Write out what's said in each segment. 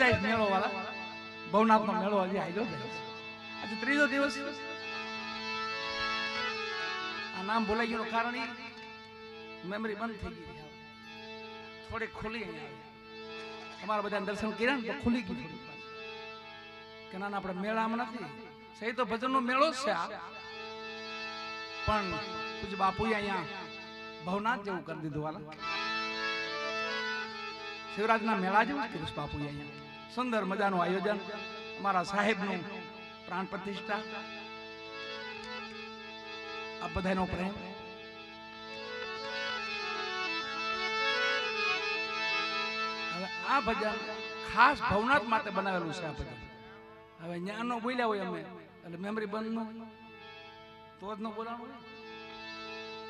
જાય મેળો વાળા ભવનાથ નો મેળો હજી હાલ્યો જાય આજે ત્રીજો દિવસ. આ નામ ભૂલાઈ ગયું કારણ મેમરી બંધ થઈ ગઈ થોડી ખુલી તમારા બધા દર્શન કર્યા ને તો ખુલી ગયું કે ના ના, આપણે મેળામાં નથી. સહી તો ભજનનો મેળો જ છે આ. પણ પૂજ્ય બાપુએ અહીંયા ભવનાથ જેવું કરી દીધું વાલા. શિવરાજના મેળા જેવું કર્યું બાપુ અહીંયા. સુંદર મજાનું આયોજન અમારા સાહેબનું પ્રાણ પ્રતિષ્ઠા. આ બધાનો પ્રેમ. આ ભજન ખાસ ભવનાથ માટે બનાવેલું છે આ ભજન. હવે ન્યા નો બોલ્યા હોય અમે, એટલે મેમરી બંધ ન. તો જ ન બોલાવું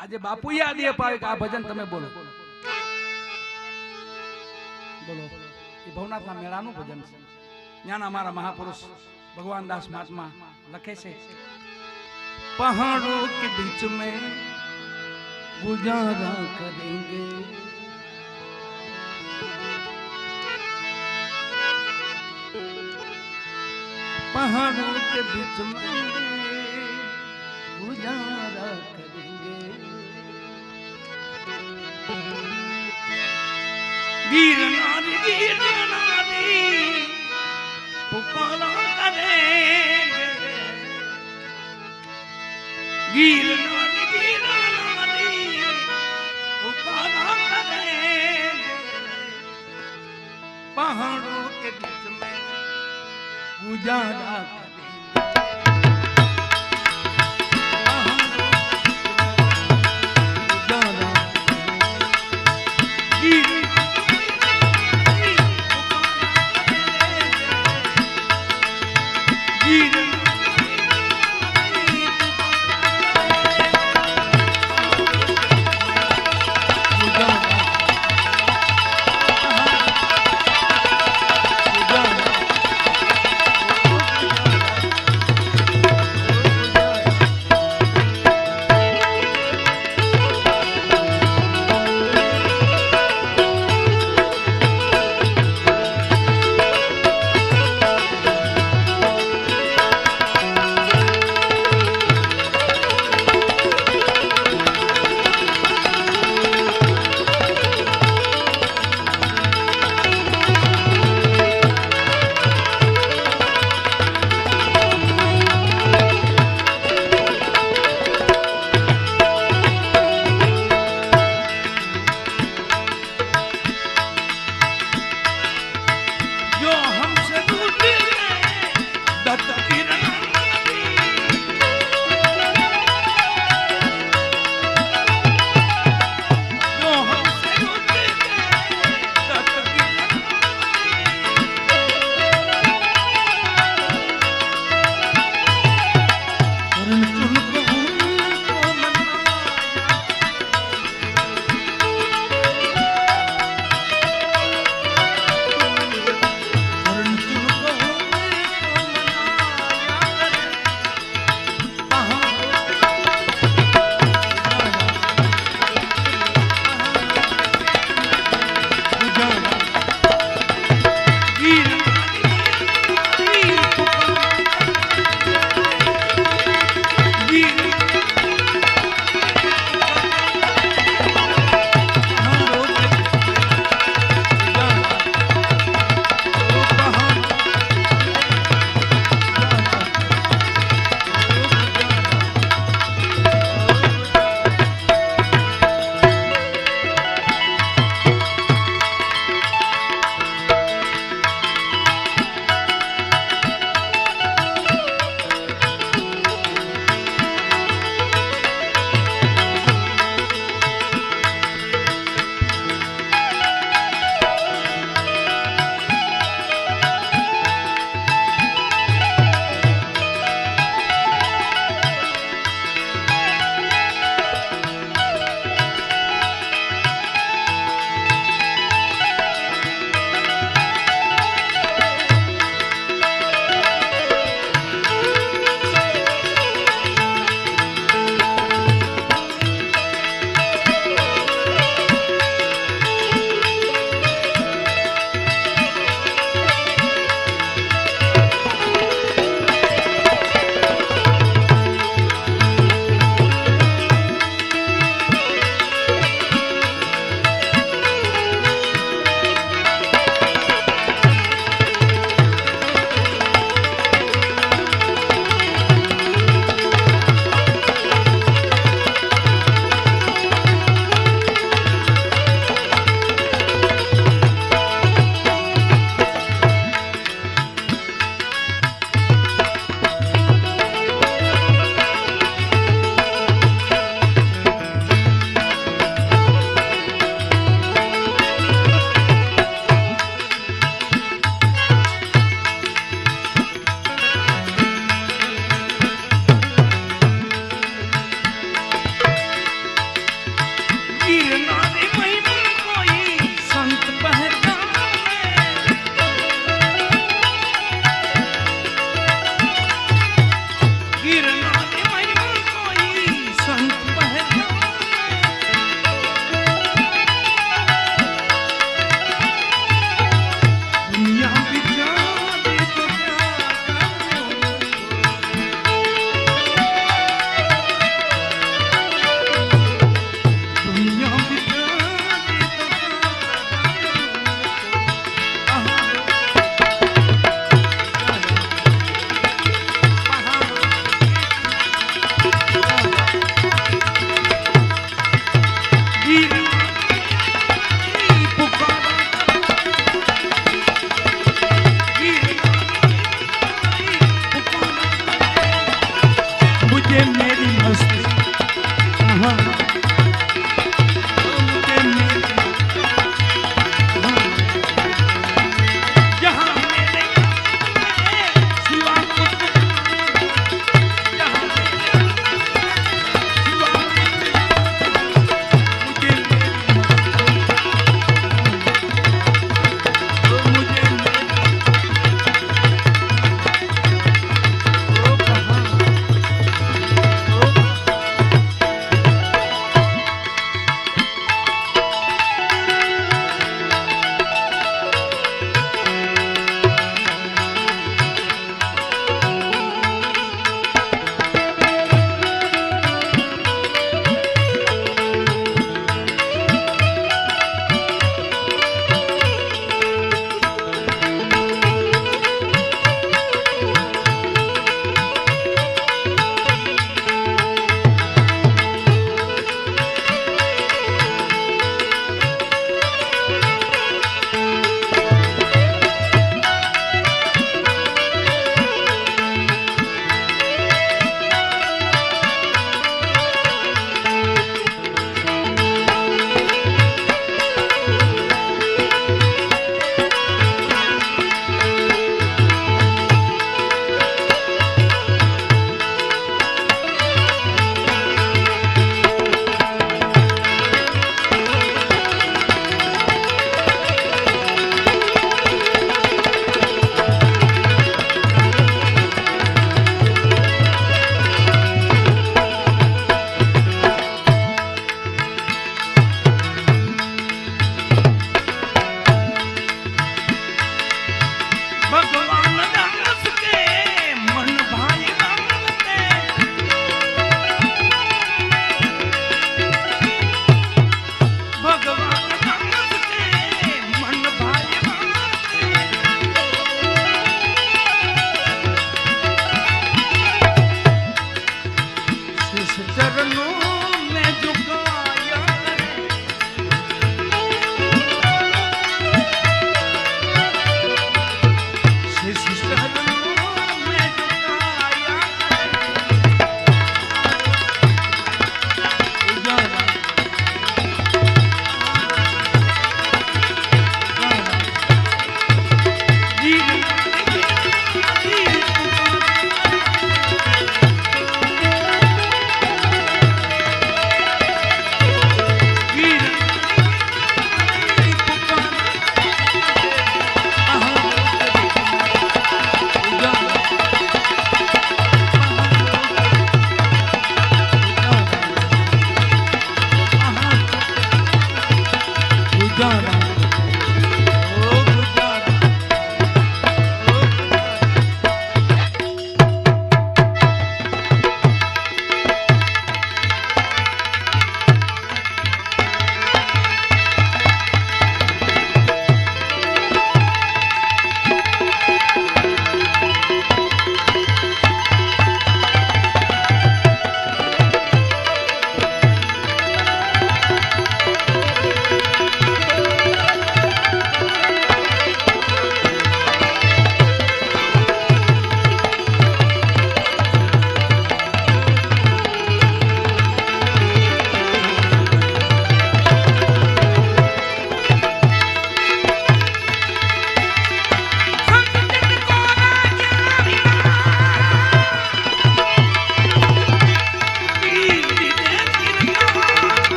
આજે આજે યાદ એ પાવે કે આ ભજન તમે બોલો. બોલો. એ ભવનાથના મેળાનું ભજન છે ત્યાંના અમારા મહાપુરુષ ભગવાન દાસ મહાત્મા લખે છે પહાડો કે બીચ में गुजारा करेंगे पहाड़ों के बीच में गुजारा करेंगे गिरनारी गिर